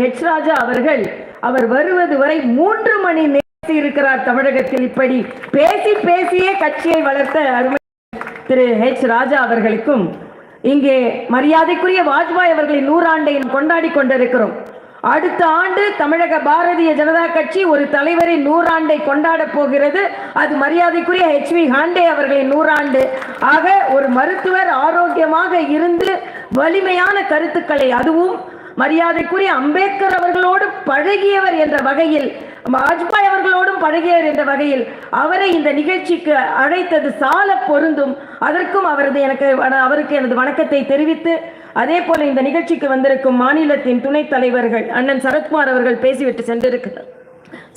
H ராஜா அவர்கள் அவர் வருவது வரை மூன்று மணி நேரம் இருக்கிறார் தமிழகத்தில். இப்படி பேசி பேசியே கட்சியை வளர்த்த அருமை திரு ஹெச் ராஜா அவர்களுக்கும் இங்கே மரியாதைக்குரிய வாஜ்பாய் அவர்களின் நூறாண்டை கொண்டாடி கொண்டிருக்கிறோம். அடுத்த ஆண்டு தமிழக பாரதிய ஜனதா கட்சி ஒரு தலைவரின் நூறாண்டை கொண்டாட போகிறது. அது மரியாதைக்குரிய ஹெச் வி ஹாண்டே அவர்களின் நூறாண்டு. ஆக ஒரு மருத்துவர் ஆரோக்கியமாக இருந்து வலிமையான கருத்துக்களை அதுவும் மரியாதைக்குரிய அம்பேத்கர் அவர்களோடு பழகியவர் என்ற வகையில் வாஜ்பாய் அவர்களோடும் பழகியவர் என்ற வகையில் அவரை இந்த நிகழ்ச்சிக்கு அழைத்தது சால பொருந்தும். அதற்கும் அவரது எனக்கு அவருக்கு எனது வணக்கத்தை தெரிவித்து அதே போல இந்த நிகழ்ச்சிக்கு வந்திருக்கும் மாநிலத்தின் துணைத் தலைவர்கள் அண்ணன் சரத்குமார் அவர்கள் பேசிவிட்டு சென்றிருக்கிறார்.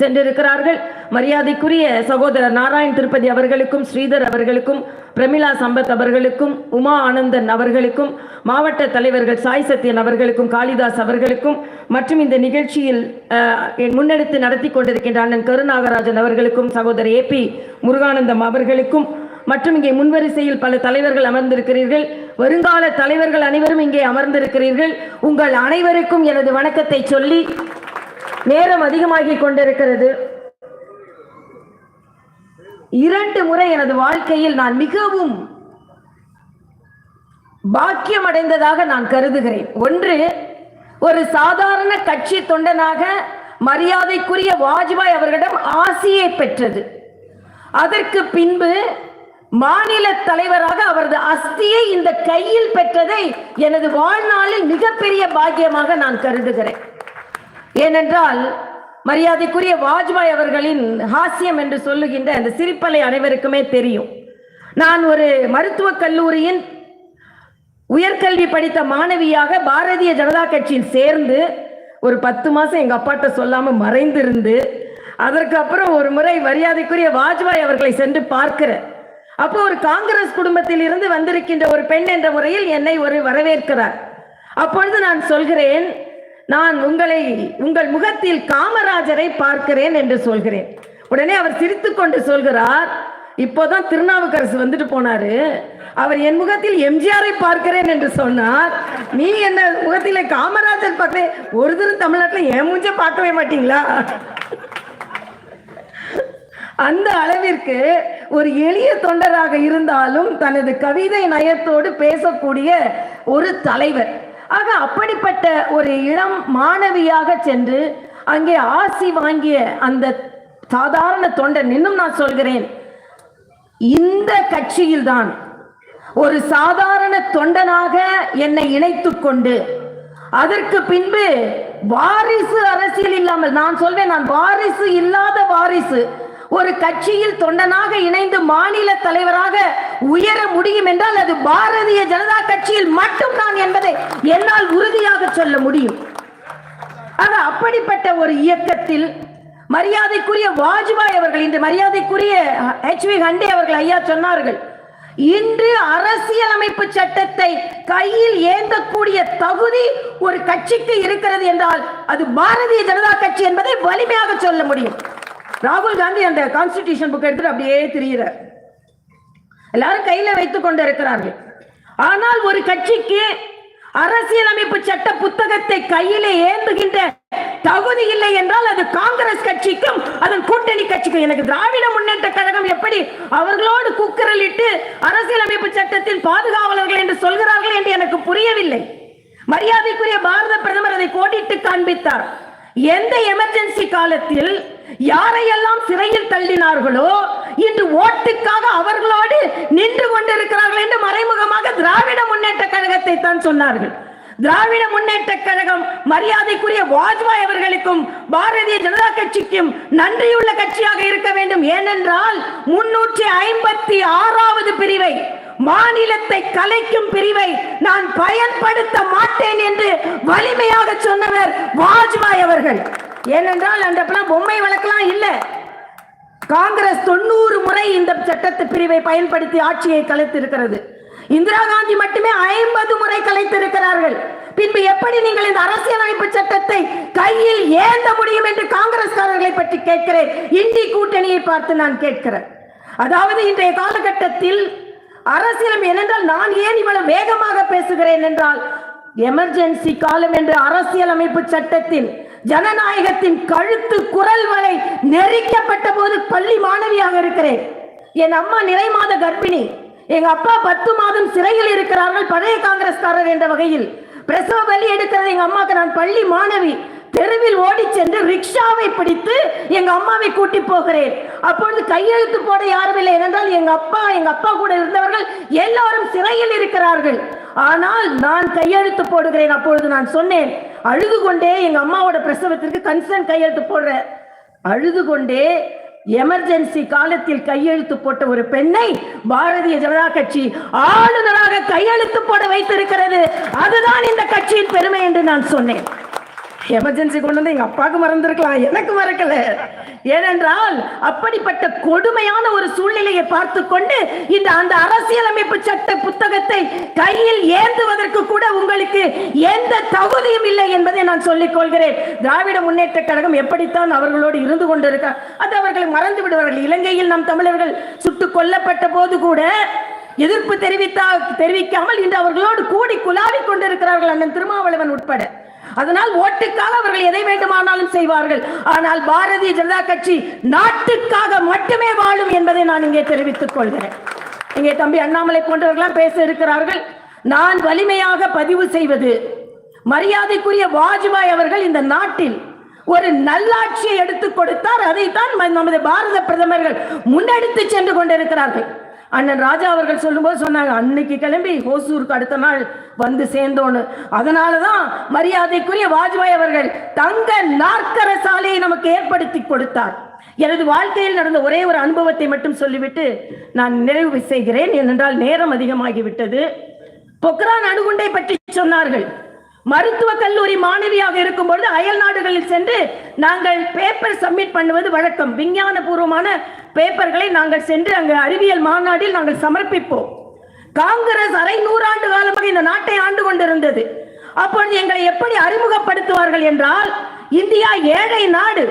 சென்றிருக்கிறார்கள். மரியாதைக்குரிய சகோதரர் நாராயண் திருப்பதி அவர்களுக்கும் ஸ்ரீதர் அவர்களுக்கும் பிரமிளா சம்பத் அவர்களுக்கும் உமா ஆனந்தன் அவர்களுக்கும் மாவட்ட தலைவர்கள் சாய் சத்யன் அவர்களுக்கும் காளிதாஸ் அவர்களுக்கும் மற்றும் இந்த நிகழ்ச்சியில் முன்னெடுத்து நடத்தி கொண்டிருக்கின்ற அண்ணன் கருநாகராஜன் அவர்களுக்கும் சகோதரர் ஏ பி முருகானந்தம் அவர்களுக்கும் மற்றும் இங்கே முன்வரிசையில் பல தலைவர்கள் அமர்ந்திருக்கிறீர்கள். வருங்கால தலைவர்கள் அனைவரும் இங்கே அமர்ந்திருக்கிறீர்கள். உங்கள் அனைவருக்கும் எனது வணக்கத்தை சொல்லி நேரம் அதிகமாகிக் கொண்டிருக்கிறது. இரண்டு முறை எனது வாழ்க்கையில் நான் மிகவும் பாக்கியம் அடைந்ததாக நான் கருதுகிறேன். ஒன்று ஒரு சாதாரண கட்சி தொண்டனாக மரியாதைக்குரிய வாஜ்பாய் அவர்களிடம் ஆசியை பெற்றது. அதற்கு பின்பு மாநில தலைவராக அவரது அஸ்தியை இந்த கையில் பெற்றதை எனது வாழ்நாளில் மிகப்பெரிய பாக்கியமாக நான் கருதுகிறேன். ஏனென்றால் மரியாதைக்குரிய வாஜ்பாய் அவர்களின் ஹாஸ்யம் என்று சொல்லுகின்ற அந்த சிரிப்பலை அனைவருக்குமே தெரியும். நான் ஒரு மருத்துவக் கல்லூரியின் உயர்கல்வி படித்த மாணவியாக பாரதிய ஜனதா கட்சியில் சேர்ந்து ஒரு பத்து மாதம் எங்கள் அப்பாட்ட சொல்லாமல் மறைந்திருந்து அதற்கு அப்புறம் ஒரு முறை மரியாதைக்குரிய வாஜ்பாய் அவர்களை சென்று பார்க்கிறேன் அப்போ ஒரு காங்கிரஸ் குடும்பத்தில் இருந்து வந்திருக்கின்ற ஒரு பெண் என்ற முறையில் என்னை ஒரு வரவேற்கிறார். அப்பொழுது நான் சொல்கிறேன் நான் உங்களை உங்கள் முகத்தில் காமராஜரை பார்க்கிறேன் என்று சொல்கிறேன். உடனே அவர் சிரித்துக்கொண்டு சொல்கிறார் இப்போதான் திருநாவுக்கரசு வந்துட்டு போனாரு. அவர் என் முகத்தில் எம்ஜிஆரை பார்க்கிறேன் என்று சொன்னார். நீ என்ன முகத்தில் காமராஜர் பார்க்கிறேன் ஒரு தரம் தமிழ்நாட்டில் என் மூஞ்ச பார்க்கவே மாட்டீங்களா? அந்த அளவிற்கு ஒரு எளிய தொண்டராக இருந்தாலும் தனது கவிதை நயத்தோடு பேசக்கூடிய ஒரு தலைவர் ஆக அப்படிப்பட்ட ஒரு இளம் மாணவியாக சென்று அங்கே ஆசி வாங்கிய அந்த சாதாரண தொண்டன் இன்னும் நான் சொல்கிறேன் இந்த கட்சியில்தான் ஒரு சாதாரண தொண்டனாக என்னை இணைத்து கொண்டு அதற்கு பின்பு வாரிசு அரசியல் இல்லாமல் நான் சொல்வேன் நான் வாரிசு இல்லாத வாரிசு ஒரு கட்சியில் தொண்டனாக இணைந்து மாநில தலைவராக உயர முடியும் என்றால் அது பாரதிய ஜனதா கட்சியில் மட்டும்தான் என்பதை என்னால் உறுதியாக சொல்ல முடியும். ஆக அப்படிப்பட்ட ஒரு இயக்கத்தில் மரியாதைக்குரிய வாஜ்பாய் அவர்கள் இன்று மரியாதைக்குரிய ஹெச் வி ஹண்டே அவர்கள் ஐயா சொன்னார்கள் இன்று அரசியலமைப்பு சட்டத்தை கையில் ஏந்தக்கூடிய தகுதி ஒரு கட்சிக்கு இருக்கிறது என்றால் அது பாரதிய ஜனதா கட்சி என்பதை வலிமையாக சொல்ல முடியும். ராகுல் காந்தி அந்த கான்ஸ்டிடியூஷன் புக் எடுத்துட்டு அப்படியே திரியிறார். எல்லாரும் கையில வைத்துக் கொண்டு இருக்கிறார்கள் ஆனால் ஒரு கட்சிக்கு அரசியலமைப்பு சட்ட புத்தகத்தை கையிலே ஏந்துகின்ற தகுதி இல்லை என்றால் அது காங்கிரஸ் கட்சிக்கும் அதன் கூட்டணி கட்சிக்கும். எனக்கு திராவிட முன்னேற்ற கழகம் எப்படி அவர்களோடு குக்கரலிட்டு அரசியலமைப்பு சட்டத்தின் பாதுகாவலர்கள் என்று சொல்கிறார்கள் என்று எனக்கு புரியவில்லை. மரியாதைக்குரிய பாரத பிரதமர் அதை கோடிட்டு காண்பித்தார். எந்த எமர்ஜென்சி காலத்தில் யாரையெல்லாம் சிறையில் தள்ளினார்களோ இன்று ஓட்டுக்காக அவர்களோடு நின்று கொண்டிருக்கிறார்கள் என்று மறைமுகமாக திராவிட முன்னேற்ற கழகத்தை தான் சொன்னார்கள். திராவிட முன்னேற்ற கழகம் மரியாதைக்குரிய வாஜ்பாய் அவர்களுக்கும் பாரதிய ஜனதா கட்சிக்கும் நன்றியுள்ள கட்சியாக இருக்க வேண்டும். ஏனென்றால் முன்னூற்றி ஐம்பத்தி ஆறாவது பிரிவை மாநிலத்தை கலைக்கும் பிரிவை நான் பயன்படுத்த மாட்டேன் என்று வலிமையாக சொன்னவர் வாஜ்பாய் அவர்கள். ஏனென்றால் அந்த பொம்மை வழக்கெல்லாம் இல்லை. காங்கிரஸ் தொண்ணூறு முறை இந்த சட்டத்து பிரிவை பயன்படுத்தி ஆட்சியை கலைத்திருக்கிறது. இந்திரா காந்தி மட்டுமே ஐம்பது முறை கலைத்திருக்கிறார்கள். பின்பு எப்படி நீங்கள் இந்த அரசியலமைப்பு சட்டத்தை கையில் ஏந்த முடியும் என்று காங்கிரஸ்காரர்களை பற்றி கேட்கிறேன். இந்தி கூட்டணியை பார்த்து நான் கேட்கிறேன். அதாவது இன்றைய காலகட்டத்தில் அரசியலம் ஏனென்றால் நான் ஏன் இவ்வளவு வேகமாக பேசுகிறேன் என்றால் எமர்ஜென்சி காலம் என்று அரசியலமைப்பு சட்டத்தின் ஜனநாயகத்தின் கழுத்து குரல் வரை நெரிக்கப்பட்ட போது பள்ளி மாணவியாக இருக்கிறேன். என் அம்மா நிறை மாத கர்ப்பிணி. எங்க அப்பா பத்து மாதம் சிறையில் இருக்கிறார்கள். பழைய காங்கிரஸ்காரர் என்ற வகையில் பிரசவ பலி எடுக்கிறது எங்க அம்மாக்கு நான் பள்ளி மாணவி. தெருவில் ஓடி சென்று ரிக்ஷாவை பிடித்து எங்க அம்மாவை கூட்டி போகிறேன். அப்பொழுது கையெழுத்து போட யாரும் இல்லை ஏனென்றால் எங்க அப்பா எங்க அப்பா கூட இருந்தவர்கள் எல்லாரும் சிறையில் இருக்கிறார்கள். ஆனால் நான் கையெழுத்து போடுகிறேன் அப்பொழுது நான் சொன்னேன் அழுது கொண்டே எங்க அம்மாவோட பிரசவத்திற்கு கன்சர்ன் கையெழுத்து போடுறேன் அழுது கொண்டே எமர்ஜென்சி காலத்தில் கையெழுத்து போட்ட ஒரு பெண்ணை பாரதிய ஜனதா கட்சி ஆளுநராக கையெழுத்து போட வைத்திருக்கிறது. அதுதான் இந்த கட்சியின் பெருமை என்று நான் சொன்னேன். எமர்ஜென்சி கொண்டு வந்து எங்க அப்பாவுக்கு மறந்திருக்கலாம். எனக்கு மறக்கல. ஏனென்றால் அப்படிப்பட்ட கொடுமையான ஒரு சூழ்நிலையை பார்த்து கொண்டு இந்த அந்த அரசியலமைப்பு சட்ட புத்தகத்தை கையில் ஏந்துவதற்கு கூட உங்களுக்கு எந்த தகுதியும் இல்லை என்பதை நான் சொல்லிக் கொள்கிறேன். திராவிட முன்னேற்ற கழகம் எப்படித்தான் அவர்களோடு இருந்து கொண்டிருக்க அது அவர்களை மறந்து விடுவார்கள். இலங்கையில் நம் தமிழர்கள் சுட்டுக் கொல்லப்பட்ட போது கூட எதிர்ப்பு தெரிவித்தா தெரிவிக்காமல் இன்று அவர்களோடு கூடி குலாவிக் கொண்டிருக்கிறார்கள் அண்ணன் திருமாவளவன் உட்பட. அதனால் ஓட்டுக்காக அவர்கள் எதை வேண்டுமானாலும் செய்வார்கள். ஆனால் பாரதிய ஜனதா கட்சி நாட்டுக்காக மட்டுமே வாழும் என்பதை நான் இங்கே தெரிவித்துக் கொள்கிறேன். இங்கே தம்பி அண்ணாமலை போன்றவர்களாம் பேச இருக்கிறார்கள். நான் வலிமையாக பதிவு செய்வது மரியாதைக்குரிய வாஜ்பாய் அவர்கள் இந்த நாட்டில் ஒரு நல்லாட்சியை எடுத்துக் கொடுத்தார். அதைத்தான் நமது பாரத பிரதமர்கள் முன்னெடுத்து சென்று கொண்டிருக்கிறார்கள். அண்ணன் ராஜா அவர்கள் சொல்லும்போது சொன்னாங்க அன்னைக்கு கிளம்பி ஹோசூருக்கு அடுத்த நாள் வந்து சேர்ந்தோன்னு. அதனாலதான் மரியாதைக்குரிய வாஜ்பாய் அவர்கள் தங்க நாற்கர சாலையை நமக்கு ஏற்படுத்தி கொடுத்தார். எனது வாழ்க்கையில் நடந்த ஒரே ஒரு அனுபவத்தை மட்டும் சொல்லிவிட்டு நான் நிறைவு செய்கிறேன். ஏனென்றால் நேரம் அதிகமாகிவிட்டது. பொக்ரான் அணுகுண்டை பற்றி சொன்னார்கள். மருத்துவ கல்லூரி மாணவியாக இருக்கும் பொழுது அயல் நாடுகளில் சென்று நாங்கள் பேப்பர் சப்மிட் பண்ணுவது வழக்கம். விஞ்ஞான பூர்வமான பேப்பர்களை நாங்கள் சென்று அங்கு அறிவியல் மாநாட்டில் நாங்கள் சமர்ப்பிப்போம். காங்கிரஸ் அரை நூறாண்டு காலமாக இந்த நாட்டை ஆண்டு கொண்டிருந்தது. அப்பொழுது எங்களை எப்படி அறிமுகப்படுத்துவார்கள் என்றால் இந்தியா ஏழை நாடு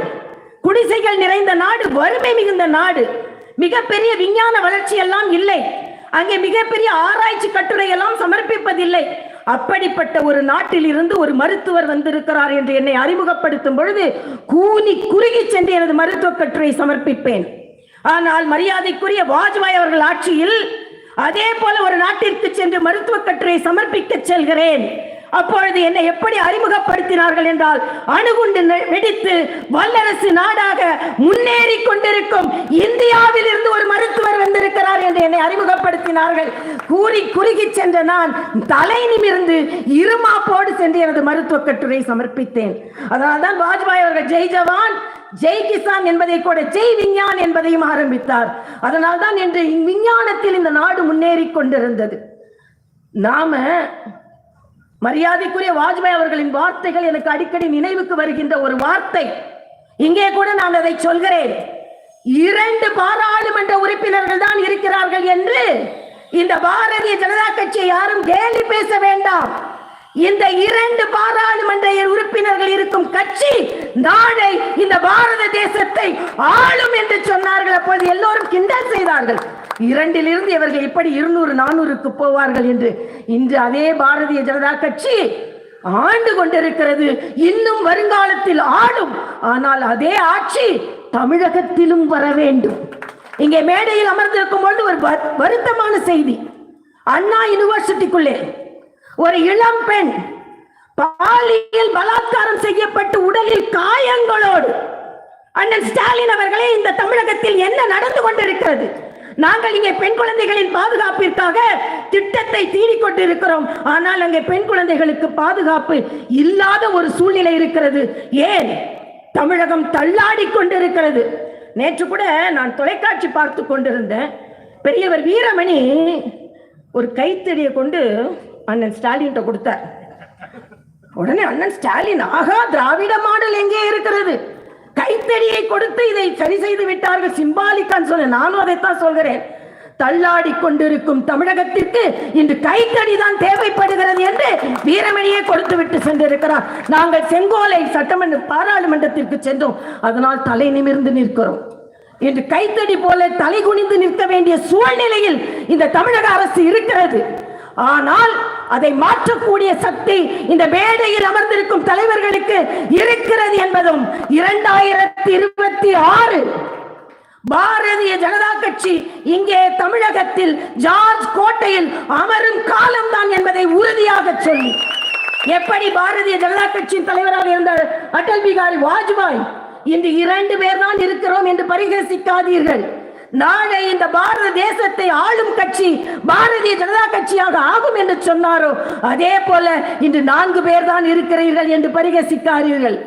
குடிசைகள் நிறைந்த நாடு வறுமை மிகுந்த நாடு மிகப்பெரிய விஞ்ஞான வளர்ச்சி எல்லாம் இல்லை. அங்கே மிகப்பெரிய ஆராய்ச்சி கட்டுரை எல்லாம் சமர்ப்பிப்பதில்லை. அப்படிப்பட்ட ஒரு நாட்டில் இருந்து ஒரு மருத்துவர் வந்திருக்கிறார் என்று என்னை அறிமுகப்படுத்தும் பொழுது கூனி குறுகி சென்று எனது மருத்துவ கட்டுரை சமர்ப்பிப்பேன். ஆனால் மரியாதைக்குரிய வாஜ்பாய் அவர்கள் ஆட்சியில் அதே போல ஒரு நாட்டிற்கு சென்று மருத்துவ கட்டுரை சமர்ப்பிக்க செல்கிறேன். அப்பொழுது என்னை எப்படி அறிமுகப்படுத்தினார்கள் என்றால் அணுகுண்டு நெ- வெடித்து வல்லரசு நாடாக முன்னேறி கொண்டிருக்கும் இந்தியாவில் இருந்து ஒரு மருத்துவர் வந்திருக்கிறார் என்று என்னை அறிமுகப்படுத்தினார்கள். கூறி குறுகி சென்ற நான் தலை நிமிர்ந்து இருமாப்போடு சென்று எனது மருத்துவ கட்டுரை சமர்ப்பித்தேன். அதனால்தான் வாஜ்பாய் அவர்கள் ஜெய் ஜவான் ஜெய் கிசான் என்பதை கூட ஜெய் விஞ்ஞான் என்பதையும் ஆரம்பித்தார். அதனால் தான் இன்று விஞ்ஞானத்தில் இந்த நாடு முன்னேறி கொண்டிருந்தது. நாம மரியாதைக்குரிய வாஜ்பாய் அவர்களின் வார்த்தைகள் எனக்கு அடிக்கடி நினைவுக்கு வருகின்ற ஒரு வார்த்தை. இங்கே கூட நான் அதை சொல்கிறேன். இரண்டு பாராளுமன்ற உறுப்பினர்கள் தான் இருக்கிறார்கள் என்று இந்த பாரதிய ஜனதா கட்சியை யாரும் கேலி பேச வேண்டாம். இந்த இரண்டு பாராளுமன்ற உறுப்பினர்கள் இருக்கும் கட்சி நாளை இந்த பாரத தேசத்தை ஆளும் என்று சொன்னார்கள். அப்போது எல்லோரும் கிண்டல் செய்தார்கள். இரண்டிலிருந்து இவர்கள் இப்படி இருநூறு நானூறுக்கு போவார்கள் என்று. இன்று அதே பாரதிய ஜனதா கட்சி ஆண்டு கொண்டிருக்கிறது. இன்னும் வருங்காலத்தில் ஆடும் ஆனால் அதே ஆட்சி தமிழகத்திலும் வர வேண்டும். இங்கே மேடையில் அமர்ந்திருக்கும் பொழுது ஒரு வருத்தமான செய்தி. அண்ணா யூனிவர்சிட்டிக்குள்ளே ஒரு இளம் பெண் பாலியல் பலாத்காரம் செய்யப்பட்டு உடலில் காயங்களோடு அண்ணன் ஸ்டாலின் அவர்களே இந்த தமிழகத்தில் என்ன நடந்து கொண்டிருக்கிறது? நாங்கள் இங்கே பெண் குழந்தைகளின் பாதுகாப்பிற்காக திட்டத்தை தீடிக் கொண்டிருக்கிறோம். ஆனால் அங்கே பெண் குழந்தைகளுக்கு பாதுகாப்பு இல்லாத ஒரு சூழ்நிலை இருக்கிறது. ஏன்? தமிழகம் தள்ளாடி கொண்டிருக்கிறது. நேற்று கூட நான் தொலைக்காட்சி பார்த்து கொண்டிருந்தேன். பெரியவர் வீரமணி ஒரு கைத்தடியை கொண்டு அண்ணன் ஸ்டாலின்கிட்ட கொடுத்தார் உடனே அண்ணன் ஸ்டாலின் ஆகா திராவிட மாடல் எங்கே இருக்கிறது? கைத்தடியை கொடுத்து இதை சரி செய்து விட்டார்கள் சிம்பாலிக்கான்னு சொல்ல நானும் அதைத்தான் சொல்கிறேன். தள்ளாடி கொண்டிருக்கும் தமிழகத்திற்கு இன்று கைத்தடி தான் தேவைப்படுகிறது என்று வீரமணியை கொடுத்து விட்டு சென்றிருக்கிறார். நாங்கள் செங்கோலை சட்டமன்ற பாராளுமன்றத்திற்கு சென்றோம். அதனால் தலை நிமிர்ந்து நிற்கிறோம். இன்று கைத்தடி போல தலை குனிந்து நிற்க வேண்டிய சூழ்நிலையில் இந்த தமிழக அரசு இருக்கிறது. ஆனால் அதை மாற்றக்கூடிய சக்தி இந்த மேடையில் அமர்ந்திருக்கும் தலைவர்களுக்கு இருக்கிறது என்பதும் இரண்டாயிரத்தி இருபத்தி ஆறு பாரதிய ஜனதா கட்சி இங்கே தமிழகத்தில் ஜார்ஜ் கோட்டையில் அமரும் காலம்தான் என்பதை உறுதியாக சொல்லி. எப்படி பாரதிய ஜனதா கட்சியின் தலைவராக இருந்த அடல் பிகாரி வாஜ்பாய் இன்று இரண்டு பேர் தான் இருக்கிறோம் என்று பரிகசிக்காதீர்கள். நாளை இந்த பாரத தேசத்தை ஆளும் கட்சி பாரதிய ஜனதா கட்சியாக ஆகும் என்று சொன்னாரோ? அதே போல இன்று நான்கு பேர் தான் இருக்கிறீர்கள் என்று பரிகசிக்காரீர்கள்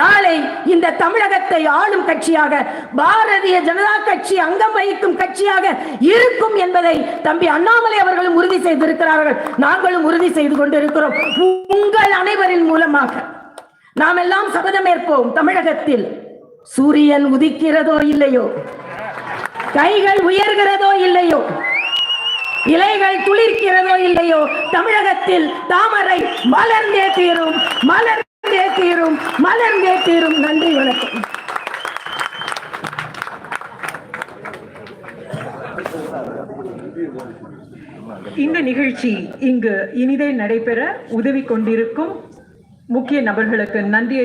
நாளை இந்த தமிழகத்தை ஆளும் கட்சியாக பாரதிய ஜனதா கட்சி அங்கம் வகிக்கும் கட்சியாக இருக்கும் என்பதை தம்பி அண்ணாமலை அவர்களும் உறுதி செய்திருக்கிறார்கள். நாங்களும் உறுதி செய்து கொண்டிருக்கிறோம். உங்கள் அனைவரின் மூலமாக. நாம் எல்லாம் சபதமேற்போம் தமிழகத்தில். சூரியன் உதிக்கிறதோ இல்லையோ? கைகள் உயர்கிறதோ இல்லையோ? இலைகள் துளிர்க்கிறதோ இல்லையோ? தமிழகத்தில் தாமரை மலர்ந்தே தீரும் மலர்ந்தே தீரும் மலர்ந்தே தீரும். நன்றி வணக்கம். இந்த நிகழ்ச்சி இங்கு இனிதே நடைபெற உதவி கொண்டிருக்கும் முக்கிய நபர்களுக்கு நன்றியை